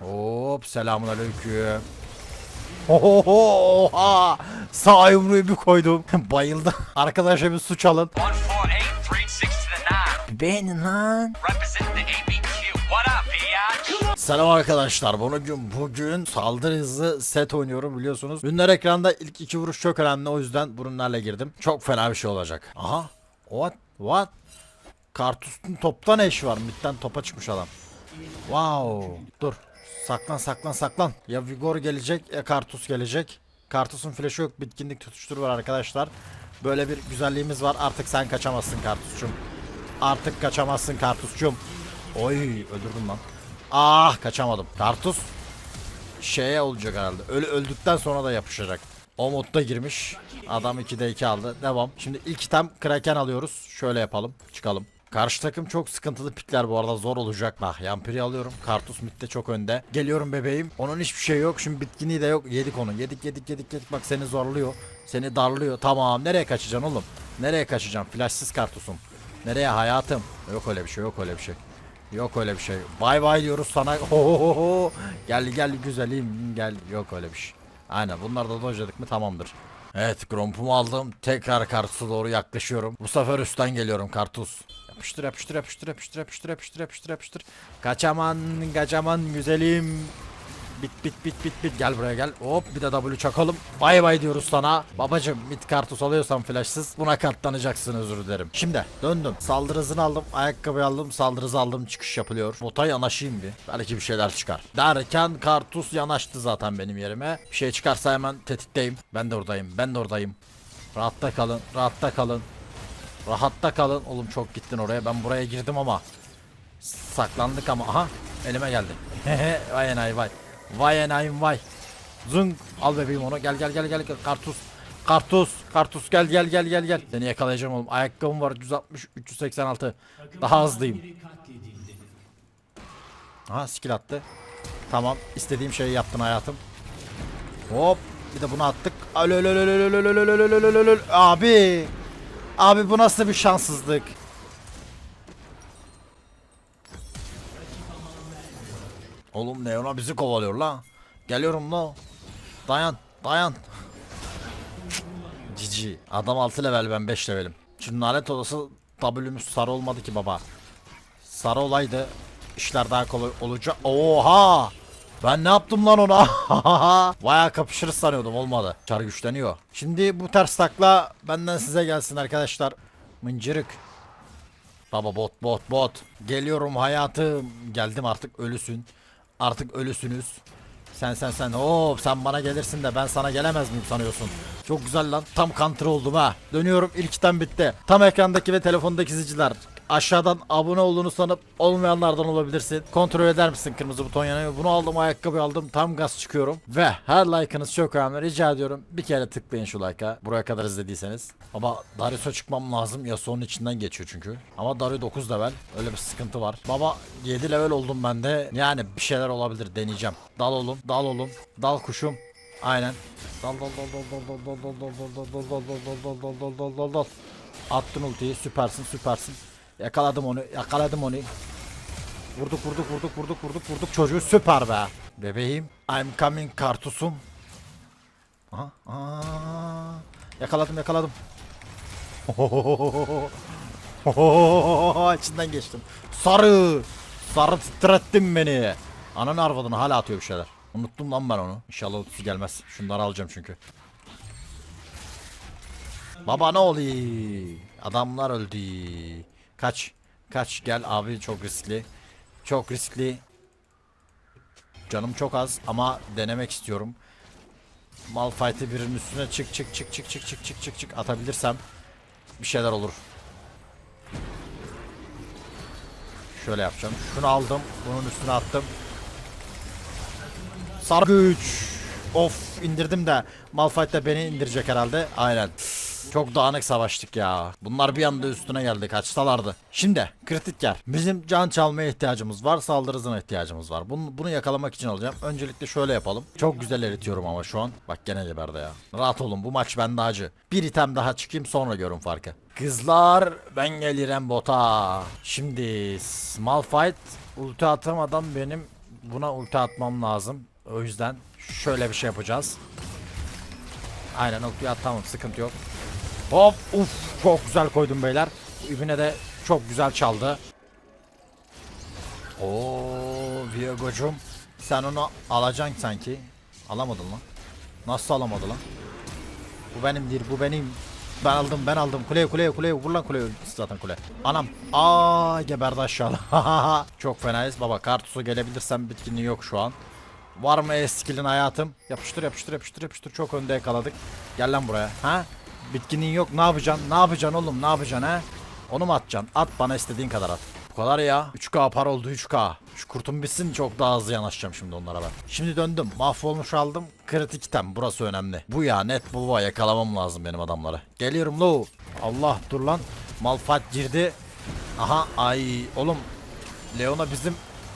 Hop selamun aleyküm. Oha! Sağ yumruğu bir koydum. Bayıldı. Arkadaşa bir su çalın. 148, 36 to the 9. Beğenin lan. Selam arkadaşlar. Bugün bugün saldırı hızı set oynuyorum biliyorsunuz. Ünler ekranda ilk iki vuruş çok önemli. O yüzden burunlarla girdim. Çok fena bir şey olacak. Aha. What? What? Kartus'un toptan eş var. Midden topa çıkmış adam. Wow. Dur. Saklan saklan saklan. Ya Vigor gelecek ya Kartus gelecek. Kartus'un flash'ı yok. Bitkinlik tutuşturu var arkadaşlar. Böyle bir güzelliğimiz var. Artık sen kaçamazsın Kartus'cum. Artık kaçamazsın Kartus'cum. Oy öldürdüm lan. Ah kaçamadım. Kartus şeye olacak herhalde. Ölü öldükten sonra da yapışacak. O modda girmiş. Adam 2'de 2 aldı. Devam. Şimdi ilk item Kraken alıyoruz. Şöyle yapalım. Çıkalım. Karşı takım çok sıkıntılı pikler bu arada zor olacak. Bak Yampiri alıyorum. Kartus midde çok önde. Geliyorum bebeğim. Onun hiçbir şey yok. Şimdi bitkinliği de yok. Yedik onu. Yedik yedik yedik yedik. Bak seni zorluyor. Seni darlıyor. Tamam. Nereye kaçacaksın oğlum? Nereye kaçacaksın? Flashsız kartusum. Nereye hayatım? Yok öyle bir şey. Yok öyle bir şey. Yok öyle bir şey. Bay bay diyoruz sana. Ho Gel gel güzelim gel. Yok öyle bir şey. Aynen bunlar da dojladık mı tamamdır. Evet grompumu aldım. Tekrar kartusa doğru yaklaşıyorum. Bu sefer üstten geliyorum kartus. Yapıştır yapıştır yapıştır yapıştır yapıştır yapıştır yapıştır yapıştır. Kaçaman kaçaman güzelim. Bit bit bit bit bit gel buraya gel. Hop bir de W çakalım. Bay bay diyoruz sana. Babacım mid kartus alıyorsan flashsız buna katlanacaksın özür dilerim. Şimdi döndüm. Saldırı hızını aldım. Ayakkabı aldım. Saldırı aldım. Çıkış yapılıyor. Bota yanaşayım bir. Belki bir şeyler çıkar. Derken kartus yanaştı zaten benim yerime. Bir şey çıkarsa hemen tetikteyim. Ben de oradayım. Ben de oradayım. Rahatta kalın. Rahatta kalın. Rahatta kalın. Oğlum çok gittin oraya. Ben buraya girdim ama. Saklandık ama. Aha elime geldi. vay enay vay. Vay enayim vay. Zung al bebeğim onu. Gel gel gel gel. Kartus. Kartus. Kartus gel gel gel gel gel. Seni yakalayacağım oğlum. Ayakkabım var 160 386. Daha hızlıyım. Aha skill attı. Tamam. istediğim şeyi yaptın hayatım. Hop. Bir de bunu attık. Abi. Abi bu nasıl bir şanssızlık? Oğlum Neon'a bizi kovalıyor la. Geliyorum la. Dayan, dayan. Cici. Adam 6 level ben 5 levelim. Şimdi lanet odası W'müz sarı olmadı ki baba. Sarı olaydı işler daha kolay olacak. Oha! Ben ne yaptım lan ona? Baya kapışırız sanıyordum olmadı. Çar güçleniyor. Şimdi bu ters takla benden size gelsin arkadaşlar. Mıncırık. Baba bot bot bot. Geliyorum hayatım. Geldim artık ölüsün. Artık ölüsünüz. Sen sen sen. Oo sen bana gelirsin de ben sana gelemez miyim sanıyorsun? Çok güzel lan. Tam counter oldum ha. Dönüyorum ilk item bitti. Tam ekrandaki ve telefondaki izleyiciler. Aşağıdan abone olduğunu sanıp olmayanlardan olabilirsin. Kontrol eder misin kırmızı buton yanıyor. Bunu aldım ayakkabı aldım. Tam gaz çıkıyorum. Ve her like'ınız çok önemli. Rica ediyorum bir kere tıklayın şu like'a. Buraya kadar izlediyseniz. Ama Darius'a çıkmam lazım. Yasuo'nun içinden geçiyor çünkü. Ama Darius 9 level. Öyle bir sıkıntı var. Baba 7 level oldum ben de. Yani bir şeyler olabilir deneyeceğim. Dal oğlum. Dal oğlum. Dal kuşum. Aynen. Dal dal dal dal dal dal dal dal dal dal dal dal dal dal dal dal dal dal dal. Attın ultiyi. Süpersin süpersin. Yakaladım onu. Yakaladım onu. Vurduk vurduk vurduk vurduk vurduk vurduk. Çocuğu süper be. Bebeğim. I'm coming kartusum. Aha. Aa, yakaladım yakaladım. İçinden geçtim. Sarı. Sarı titrettin beni. Ananı arvadını hala atıyor bir şeyler. Unuttum lan ben onu. İnşallah ultisi gelmez. Şunları alacağım çünkü. Baba ne oluyor? Adamlar öldü. Kaç. Kaç gel abi çok riskli. Çok riskli. Canım çok az ama denemek istiyorum. Malphite'i birinin üstüne çık çık çık çık çık çık çık çık çık atabilirsem bir şeyler olur. Şöyle yapacağım. Şunu aldım. Bunun üstüne attım. Sar güç. Of indirdim de Malphite de beni indirecek herhalde. Aynen. Çok dağınık savaştık ya. Bunlar bir anda üstüne geldi kaçsalardı. Şimdi kritik yer. Bizim can çalmaya ihtiyacımız var. Saldırı hızına ihtiyacımız var. Bunu, bunu yakalamak için alacağım. Öncelikle şöyle yapalım. Çok güzel eritiyorum ama şu an. Bak gene geberde ya. Rahat olun bu maç bende acı. Bir item daha çıkayım sonra görün farkı. Kızlar ben gelirim bota. Şimdi Malphite ulti atamadan benim buna ulti atmam lazım. O yüzden şöyle bir şey yapacağız. Aynen ulti at tamam sıkıntı yok. Hop uf çok güzel koydum beyler. İbine de çok güzel çaldı. Oo Viego'cum sen onu alacaksın sanki. Alamadın lan. Nasıl alamadı lan? Bu benimdir bu benim. Ben aldım ben aldım. Kuleye kuleye kuleye vur lan kuleye zaten kule. Anam. Aa geberdi aşağıda. Çok fenayız. Baba kartusu gelebilirsem bitkinliği yok şu an. Var mı eskilin hayatım? Yapıştır yapıştır yapıştır yapıştır. Çok önde yakaladık. Gel lan buraya. Ha? Bitkinliğin yok. Ne yapacaksın? Ne yapacaksın oğlum? Ne yapacaksın ha? Onu mu atacaksın? At bana istediğin kadar at. Bu kadar ya. 3K par oldu 3K. Şu kurtum bitsin çok daha hızlı yanaşacağım şimdi onlara ben. Şimdi döndüm. Mahvolmuş aldım. Kritik item. Burası önemli. Bu ya net baba yakalamam lazım benim adamları. Geliyorum lo. Allah dur lan. Malfat girdi. Aha ay oğlum. Leona bizim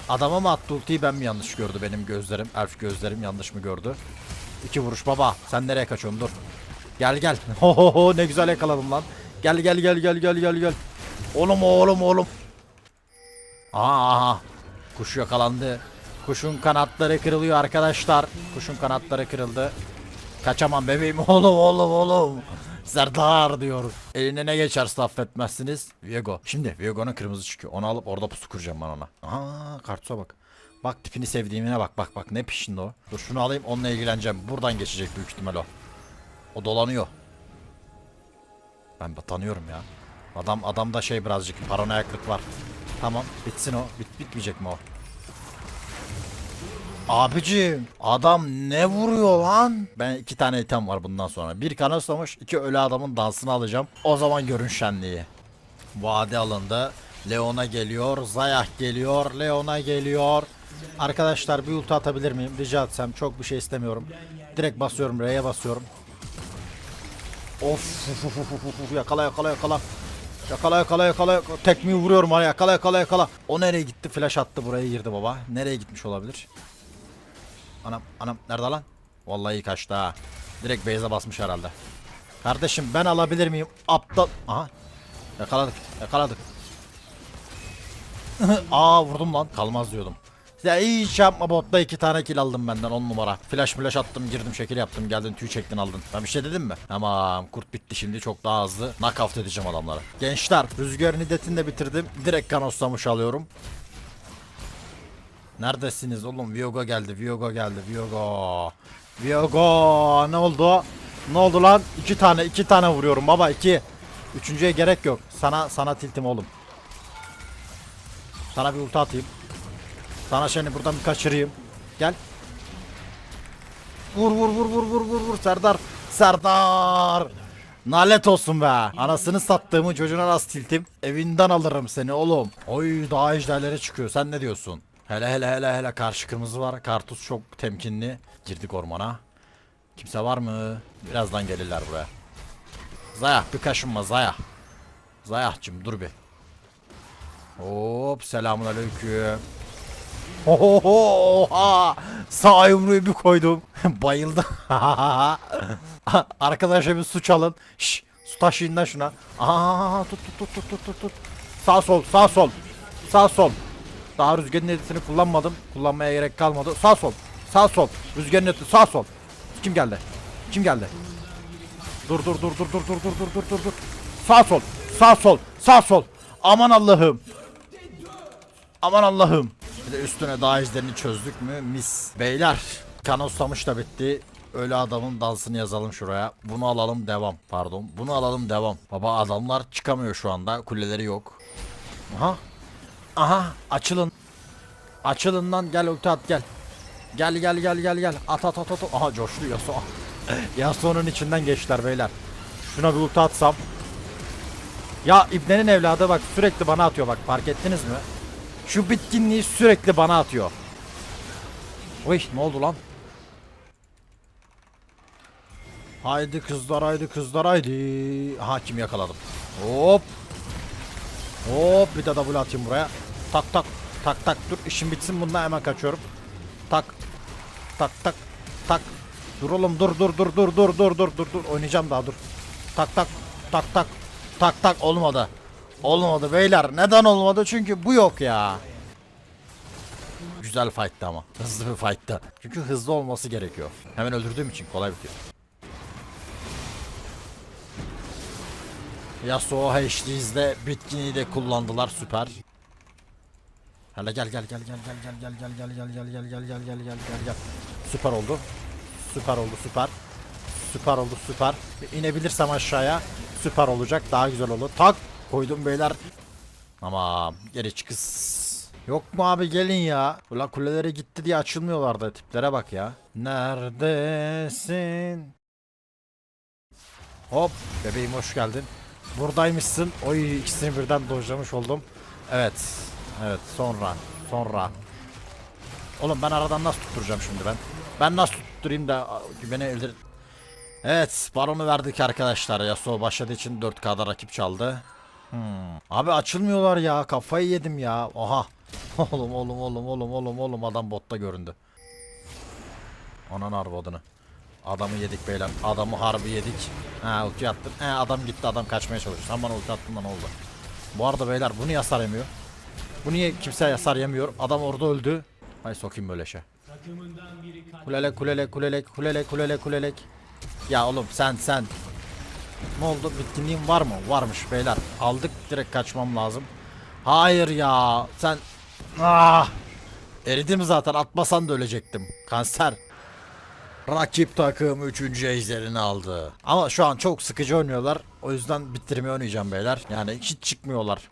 adama mı attı ultiyi ben mi yanlış gördü benim gözlerim. Elf gözlerim yanlış mı gördü? İki vuruş baba. Sen nereye kaçıyorsun dur. Gel gel. Ho ho ho ne güzel yakaladım lan. Gel gel gel gel gel gel gel. Oğlum oğlum oğlum. Aha. Kuş yakalandı. Kuşun kanatları kırılıyor arkadaşlar. Kuşun kanatları kırıldı. Kaçamam bebeğim oğlum oğlum oğlum. Serdar diyor. Eline ne geçerse affetmezsiniz. Viego. Şimdi Viego'nun kırmızı çıkıyor. Onu alıp orada pusu kuracağım ben ona. Aha kartusa bak. Bak tipini sevdiğimine bak bak bak ne pişinde o. Dur şunu alayım onunla ilgileneceğim. Buradan geçecek büyük ihtimal o. O dolanıyor. Ben tanıyorum ya. Adam adamda şey birazcık paranoyaklık var. Tamam bitsin o. Bit bitmeyecek mi o? Abicim adam ne vuruyor lan? Ben iki tane item var bundan sonra. Bir kanoslamış, iki ölü adamın dansını alacağım. O zaman görün şenliği. Vade alındı. Leona geliyor, Zayah geliyor, Leona geliyor. Arkadaşlar bir ulti atabilir miyim? Rica etsem çok bir şey istemiyorum. Direkt basıyorum, R'ye basıyorum. Of, uf, uf, uf, uf, yakala yakala yakala. Yakala yakala yakala. Tekmeyi vuruyorum ha yakala yakala yakala. O nereye gitti? Flash attı buraya girdi baba. Nereye gitmiş olabilir? Anam anam nerede lan? Vallahi iyi kaçtı ha. Direkt base'e basmış herhalde. Kardeşim ben alabilir miyim? Aptal. Aha. Yakaladık yakaladık. Aa vurdum lan. Kalmaz diyordum. Ya iyi iş yapma botta iki tane kill aldım benden on numara. Flash flash attım girdim şekil yaptım geldin tüy çektin aldın. Ben bir şey dedim mi? Tamam kurt bitti şimdi çok daha hızlı. Knockout edeceğim adamları. Gençler rüzgar nidetini de bitirdim. Direkt kanoslamış alıyorum. Neredesiniz oğlum? Viyoga geldi. Viyoga geldi. Viyoga. Viyoga. Ne oldu? Ne oldu lan? İki tane, iki tane vuruyorum baba. iki. Üçüncüye gerek yok. Sana, sana tiltim oğlum. Sana bir ulti atayım. Sana seni buradan bir kaçırayım. Gel. Vur vur vur vur vur vur vur Serdar. Serdar. Nalet olsun be. Anasını sattığımı çocuğuna nasıl tiltim. Evinden alırım seni oğlum. Oy daha ejderlere çıkıyor. Sen ne diyorsun? Hele hele hele hele karşı kırmızı var. Kartus çok temkinli. Girdik ormana. Kimse var mı? Birazdan gelirler buraya. Zaya bir kaşınma Zaya. Zayah'cım dur bir. Hop selamun aleyküm. Oha! Sağ yumruğu bir koydum. Bayıldı. Arkadaşa bir su çalın. Şş, su taşıyın lan şuna. Aa, tut tut tut tut tut tut. Sağ sol sağ sol. Sağ sol. Daha rüzgarın editini kullanmadım. Kullanmaya gerek kalmadı. Sağ sol. Sağ sol. Rüzgarın editi sağ sol. Kim geldi? Kim geldi? Dur dur dur dur dur dur dur dur dur dur dur. Sağ sol. Sağ sol. Sağ sol. Aman Allah'ım. Aman Allah'ım. Üstüne daha izlerini çözdük mü? Mis. Beyler. Kanoslamış da bitti. Ölü adamın dansını yazalım şuraya. Bunu alalım devam. Pardon. Bunu alalım devam. Baba adamlar çıkamıyor şu anda. Kuleleri yok. Aha. Aha. Açılın. Açılın lan. Gel ulti at gel. Gel gel gel gel gel. At at at at. Aha coştu Yasuo. Yasuo'nun içinden geçtiler beyler. Şuna bir ulti atsam. Ya İbne'nin evladı bak sürekli bana atıyor bak fark ettiniz mi? Şu bitkinliği sürekli bana atıyor. Oy ne oldu lan? Haydi kızlar haydi kızlar haydi. Aha kim yakaladım. Hop. Hop bir de double atayım buraya. Tak tak tak tak dur işim bitsin bundan hemen kaçıyorum. Tak tak tak tak. Dur oğlum dur dur dur dur dur dur dur dur dur oynayacağım daha dur. Tak tak tak tak tak tak olmadı. Olmadı beyler. Neden olmadı? Çünkü bu yok ya. Güzel fight'tı ama. Hızlı bir fight'tı. Çünkü hızlı olması gerekiyor. Hemen öldürdüğüm için kolay bitiyor. Yasuo HD'de bitkini de kullandılar süper. Hele gel gel gel gel gel gel gel gel gel gel gel gel gel gel gel gel gel. Süper oldu. Süper oldu süper. Süper oldu süper. İnebilirsem aşağıya süper olacak. Daha güzel olur. Tak koydum beyler. Ama geri çıkız. Yok mu abi gelin ya. Ula kulelere gitti diye açılmıyorlardı. Tiplere bak ya. Neredesin? Hop bebeğim hoş geldin. Buradaymışsın. Oy ikisini birden dojlamış oldum. Evet. Evet sonra. Sonra. Oğlum ben aradan nasıl tutturacağım şimdi ben? Ben nasıl tutturayım da beni öldür... Evet baronu verdik arkadaşlar. Yasuo başladığı için 4K'da rakip çaldı. Hmm. Abi açılmıyorlar ya. Kafayı yedim ya. Oha. Oğlum oğlum oğlum oğlum oğlum oğlum adam botta göründü. Anan arvadını. Adamı yedik beyler. Adamı harbi yedik. Ha ulti attın. He adam gitti adam kaçmaya çalışıyor. Sen bana ulti attın da ne oldu? Bu arada beyler bu niye hasar yemiyor? Bu niye kimse hasar yemiyor? Adam orada öldü. Hay sokayım böyle şey. Kulelek kulelek kulelek kulelek kulelek kulelek. Ya oğlum sen sen. Ne oldu? Bitkinliğin var mı? Varmış beyler. Aldık direkt kaçmam lazım. Hayır ya. Sen ah! Eridim zaten. Atmasan da ölecektim. Kanser. Rakip takım 3. ejderini aldı. Ama şu an çok sıkıcı oynuyorlar. O yüzden bitirmeyi oynayacağım beyler. Yani hiç çıkmıyorlar.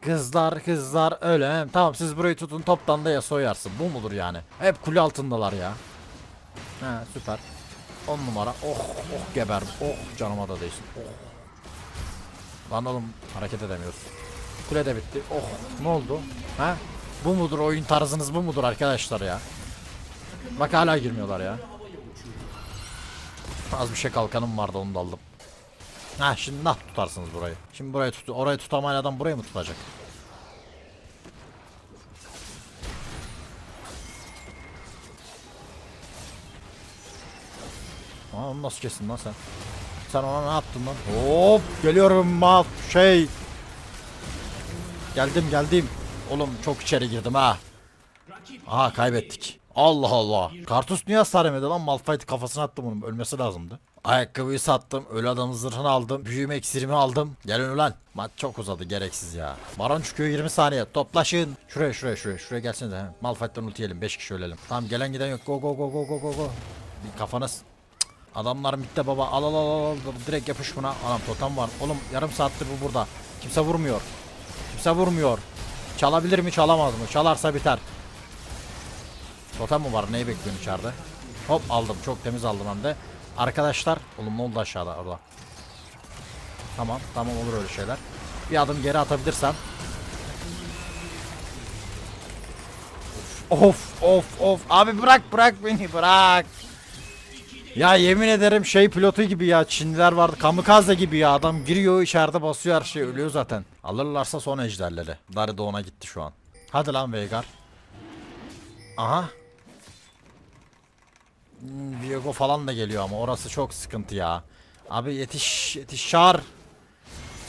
Kızlar kızlar öyle. Tamam siz burayı tutun toptan da ya soyarsın. Bu mudur yani? Hep kule altındalar ya. He süper. 10 numara. Oh oh geberdim. Oh canıma da değsin. Oh. Lan oğlum hareket edemiyoruz. Kule de bitti. Oh ne oldu? Ha? Bu mudur oyun tarzınız bu mudur arkadaşlar ya? Bak hala girmiyorlar ya. Az bir şey kalkanım vardı onu da aldım. Ha şimdi nah tutarsınız burayı. Şimdi burayı tut orayı tutamayan adam burayı mı tutacak? Onu nasıl kestin lan sen? Sen ona ne yaptın lan? Hop geliyorum ma şey. Geldim geldim. Oğlum çok içeri girdim ha. Aha kaybettik. Allah Allah. Kartus niye hasar lan? Malphite kafasına attım onun. Ölmesi lazımdı. Ayakkabıyı sattım. Ölü adamın zırhını aldım. Büyüme iksirimi aldım. Gelin ulan. Maç çok uzadı. Gereksiz ya. Baron çıkıyor 20 saniye. Toplaşın. Şuraya şuraya şuraya. Şuraya gelsene de. Malphite'den ulti yiyelim. 5 kişi ölelim. Tamam gelen giden yok. Go go go go go go go. Bir kafanız. Adamlar mitte baba. Al al al al. Direkt yapış buna. Anam totem var. Oğlum yarım saattir bu burada. Kimse vurmuyor. Kimse vurmuyor. Çalabilir mi çalamaz mı? Çalarsa biter. Totem mi var? Neyi bekliyorsun içeride? Hop aldım. Çok temiz aldım hem de. Arkadaşlar. Oğlum ne oldu aşağıda orada? Tamam. Tamam olur öyle şeyler. Bir adım geri atabilirsem. Of of of. Abi bırak bırak beni bırak. Ya yemin ederim şey pilotu gibi ya Çinliler vardı kamikaze gibi ya adam giriyor içeride basıyor her şey ölüyor zaten. Alırlarsa son ejderleri. Dari de ona gitti şu an. Hadi lan Veigar. Aha. Hmm, Viego falan da geliyor ama orası çok sıkıntı ya. Abi yetiş yetiş çağır.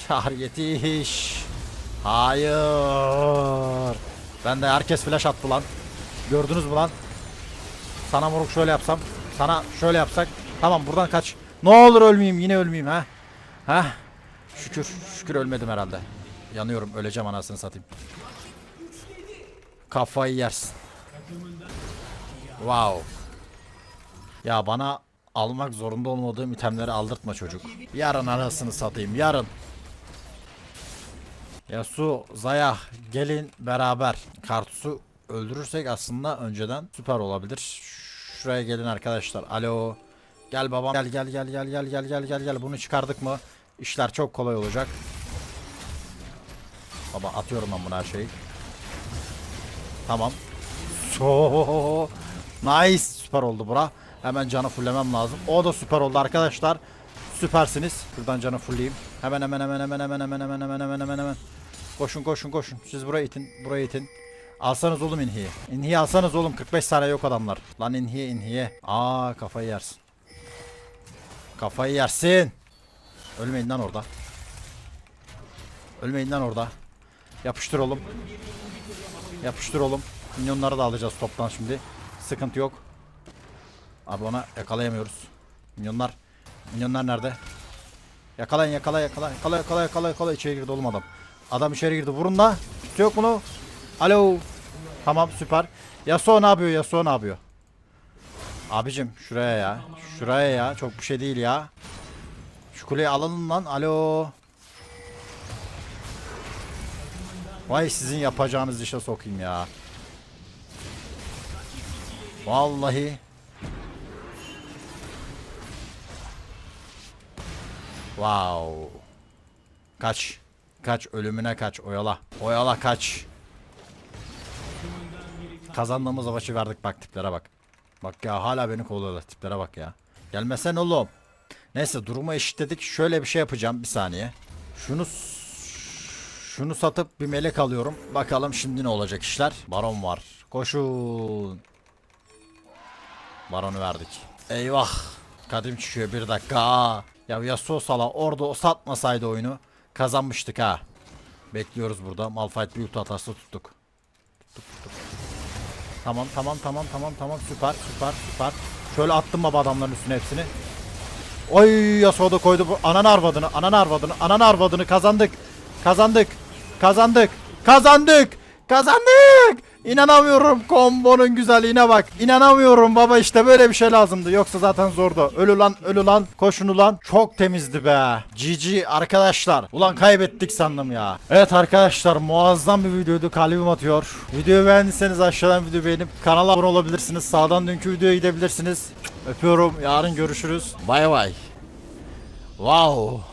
Çağır yetiş. Hayır. Ben de herkes flash attı lan. Gördünüz mü lan? Sana moruk şöyle yapsam. Sana şöyle yapsak. Tamam buradan kaç. Ne olur ölmeyeyim yine ölmeyeyim ha. Ha? Şükür. Şükür ölmedim herhalde. Yanıyorum öleceğim anasını satayım. Kafayı yersin. Wow. Ya bana almak zorunda olmadığım itemleri aldırtma çocuk. Yarın anasını satayım yarın. Yasu, Zaya gelin beraber. Kartusu öldürürsek aslında önceden süper olabilir. Şuraya gelin arkadaşlar. Alo. Gel babam. Gel gel gel gel gel gel gel gel gel. Bunu çıkardık mı? İşler çok kolay olacak. Baba atıyorum ben buna her şeyi. Tamam. So nice. Süper oldu bura. Hemen canı fullemem lazım. O da süper oldu arkadaşlar. Süpersiniz. Şuradan canı fullleyeyim. Hemen hemen hemen hemen hemen hemen hemen hemen hemen hemen hemen. Koşun koşun koşun. Siz buraya itin. Buraya itin. Alsanız oğlum inhiyi. İnhiyi alsanız oğlum 45 saniye yok adamlar. Lan inhiye inhiye. Aa kafayı yersin. Kafayı yersin. Ölmeyin lan orada. Ölmeyin lan orada. Yapıştır oğlum. Yapıştır oğlum. Minyonları da alacağız toptan şimdi. Sıkıntı yok. Abi ona yakalayamıyoruz. Minyonlar. Minyonlar nerede? Yakalayın yakala yakala yakala yakala yakala yakala içeri girdi oğlum adam. Adam içeri girdi vurun da. Mu lan? Alo. Tamam süper. Yasuo ne yapıyor Yasuo ne yapıyor? Abicim şuraya ya. Şuraya ya. Çok bir şey değil ya. Şu kuleyi alalım lan. Alo. Vay sizin yapacağınız işe sokayım ya. Vallahi. Wow. Kaç. Kaç ölümüne kaç oyala. Oyala kaç. Kazandığımız savaşı verdik bak tiplere bak. Bak ya hala beni kovalıyorlar tiplere bak ya. Gelmesen oğlum. Neyse durumu eşitledik. Şöyle bir şey yapacağım bir saniye. Şunu şunu satıp bir melek alıyorum. Bakalım şimdi ne olacak işler. Baron var. Koşun. Baronu verdik. Eyvah. Kadim çıkıyor bir dakika. Ya Yasuo sala orada o satmasaydı oyunu kazanmıştık ha. Bekliyoruz burada. Malphite bir ulti atarsa tuttuk. Tuttuk tuttuk. Tamam tamam tamam tamam tamam süper süper süper. Şöyle attım baba adamların üstüne hepsini. Oy Yasuo da koydu bu ananı arvadını ananı arvadını ananı arvadını kazandık. Kazandık. Kazandık. Kazandık. Kazandık. İnanamıyorum kombonun güzelliğine bak. İnanamıyorum baba işte böyle bir şey lazımdı. Yoksa zaten zordu. Ölü lan ölü lan koşun ulan. Çok temizdi be. GG arkadaşlar. Ulan kaybettik sandım ya. Evet arkadaşlar muazzam bir videoydu. Kalbim atıyor. Videoyu beğendiyseniz aşağıdan video beğenip kanala abone olabilirsiniz. Sağdan dünkü videoya gidebilirsiniz. Öpüyorum. Yarın görüşürüz. Bay bay. Wow.